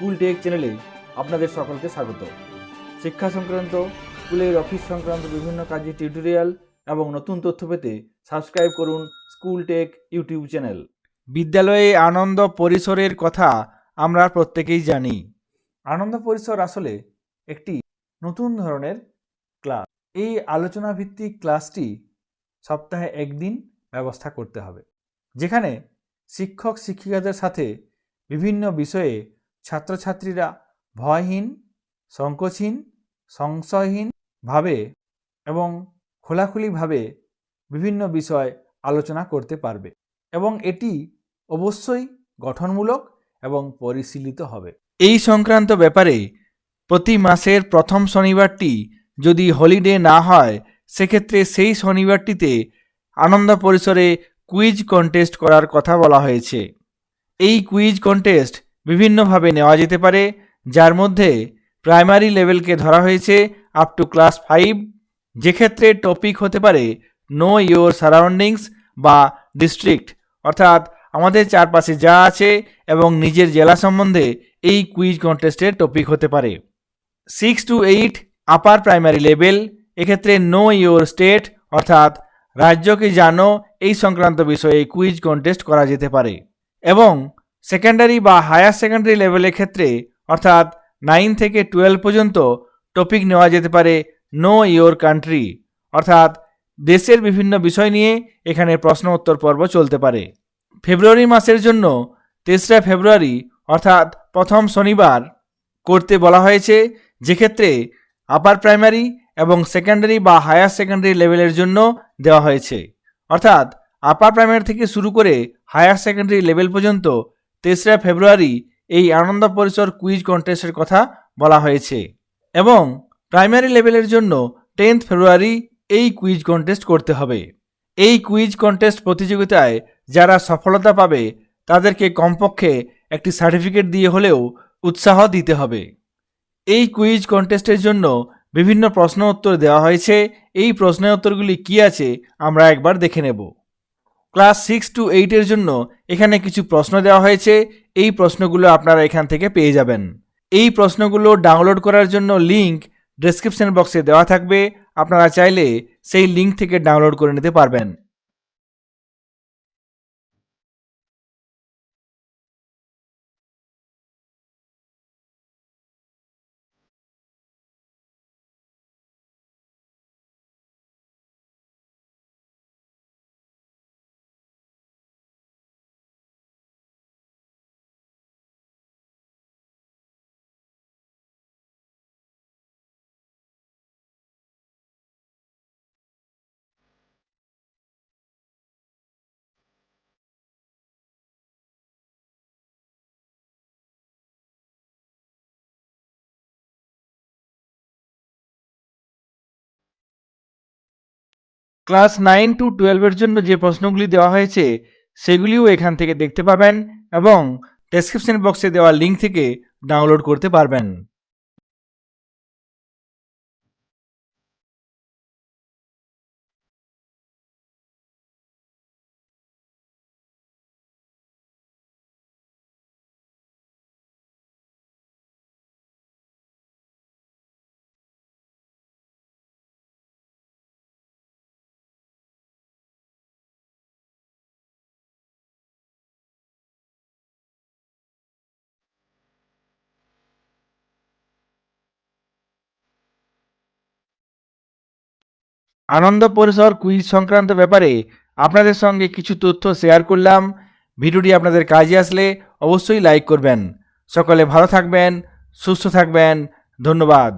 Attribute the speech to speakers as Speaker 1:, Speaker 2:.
Speaker 1: School take চ্যানেলে আপনাদের সকলকে স্বাগত। শিক্ষা সংক্রান্ত স্কুলের অফিস সংক্রান্ত বিভিন্ন কাজের টিউটোরিয়াল এবং নতুন তথ্য পেতে সাবস্ক্রাইব করুন স্কুল টেক ইউটিউব চ্যানেল। বিদ্যালয়ে আনন্দ পরিসরের কথা আমরা প্রত্যেকেই জানি। আনন্দ পরিসর আসলে একটি নতুন ধরনের ক্লাস। এই আলোচনা ভিত্তিক ক্লাসটি সপ্তাহে একদিন ব্যবস্থা করতে হবে। যেখানে শিক্ষক শিক্ষিকাদের সাথে বিভিন্ন বিষয়ে ছাত্রছাত্রীরা ভয়হীন, সংকোচহীন সংশয়হীনভাবে এবং খোলাখুলিভাবে বিভিন্ন বিষয় আলোচনা করতে পারবে এবং এটি অবশ্যই গঠনমূলক এবং পরিশীলিত হবে। এই সংক্রান্ত ব্যাপারে প্রতি মাসের প্রথম শনিবারটি যদি হলিডে না হয়, সেক্ষেত্রে সেই শনিবারটিতে আনন্দ পরিসরে কুইজ কন্টেস্ট করার কথা বলা হয়েছে। এই কুইজ কন্টেস্ট বিভিন্নভাবে নেওয়া যেতে পারে, যার মধ্যে প্রাইমারি লেভেলকে ধরা হয়েছে আপ টু ক্লাস ফাইভ যেক্ষেত্রে টপিক হতে পারে নো ইয়োর সারাউন্ডিংস বা ডিস্ট্রিক্ট অর্থাৎ আমাদের চারপাশে যা আছে এবং নিজের জেলা সম্বন্ধে এই কুইজ কন্টেস্টের টপিক হতে পারে। Six to eight upper primary level এক্ষেত্রে নো ইয়োর স্টেট অর্থাৎ রাজ্যকে জানো, এই সংক্রান্ত বিষয়ে কুইজ কন্টেস্ট করা যেতে পারে। এবং সেকেন্ডারি বা হায়ার সেকেন্ডারি লেভেলের ক্ষেত্রে, অর্থাৎ নাইন থেকে টুয়েলভ পর্যন্ত টপিক নেওয়া যেতে পারে নো ইয়োর কান্ট্রি অর্থাৎ দেশের বিভিন্ন বিষয় নিয়ে এখানে প্রশ্ন উত্তর পর্ব চলতে পারে। ফেব্রুয়ারি মাসের জন্য তেসরা ফেব্রুয়ারি, অর্থাৎ প্রথম শনিবার করতে বলা হয়েছে, যেক্ষেত্রে আপার প্রাইমারি এবং সেকেন্ডারি বা হায়ার সেকেন্ডারি লেভেলের জন্য দেওয়া হয়েছে। অর্থাৎ আপার প্রাইমারি থেকে শুরু করে হায়ার সেকেন্ডারি লেভেল পর্যন্ত তেসরা ফেব্রুয়ারি এই আনন্দ পরিসর কুইজ কন্টেস্টের কথা বলা হয়েছে এবং প্রাইমারি লেভেলের জন্য টেন্থ ফেব্রুয়ারি এই কুইজ কন্টেস্ট করতে হবে। এই কুইজ কন্টেস্ট প্রতিযোগিতায় যারা সফলতা পাবে, তাদেরকে কমপক্ষে একটি সার্টিফিকেট দিয়ে হলেও উৎসাহ দিতে হবে। এই কুইজ কন্টেস্টের জন্য বিভিন্ন প্রশ্ন উত্তর দেওয়া হয়েছে। এই প্রশ্নের উত্তরগুলি কি আছে, আমরা একবার দেখে নেব। ক্লাস সিক্স টু এইটের জন্য এখানে কিছু প্রশ্ন দেওয়া হয়েছে। এই প্রশ্নগুলো আপনারা এখান থেকে পেয়ে যাবেন। এই প্রশ্নগুলো ডাউনলোড করার জন্য লিঙ্ক ডেসক্রিপশন বক্সে দেওয়া থাকবে। আপনারা চাইলে সেই লিঙ্ক থেকে ডাউনলোড করে নিতে পারবেন। ক্লাস নাইন টু টুয়েলভের জন্য যে প্রশ্নগুলি দেওয়া হয়েছে, সেগুলিও এখান থেকে দেখতে পাবেন এবং ডেসক্রিপশন বক্সে দেওয়া লিঙ্ক থেকে ডাউনলোড করতে পারবেন। আনন্দ পরিসর কুইজ সংক্রান্ত ব্যাপারে আপনাদের সঙ্গে কিছু তথ্য শেয়ার করলাম। ভিডিওটি আপনাদের কাজে আসলে অবশ্যই লাইক করবেন। সকলে ভালো থাকবেন, সুস্থ থাকবেন। ধন্যবাদ।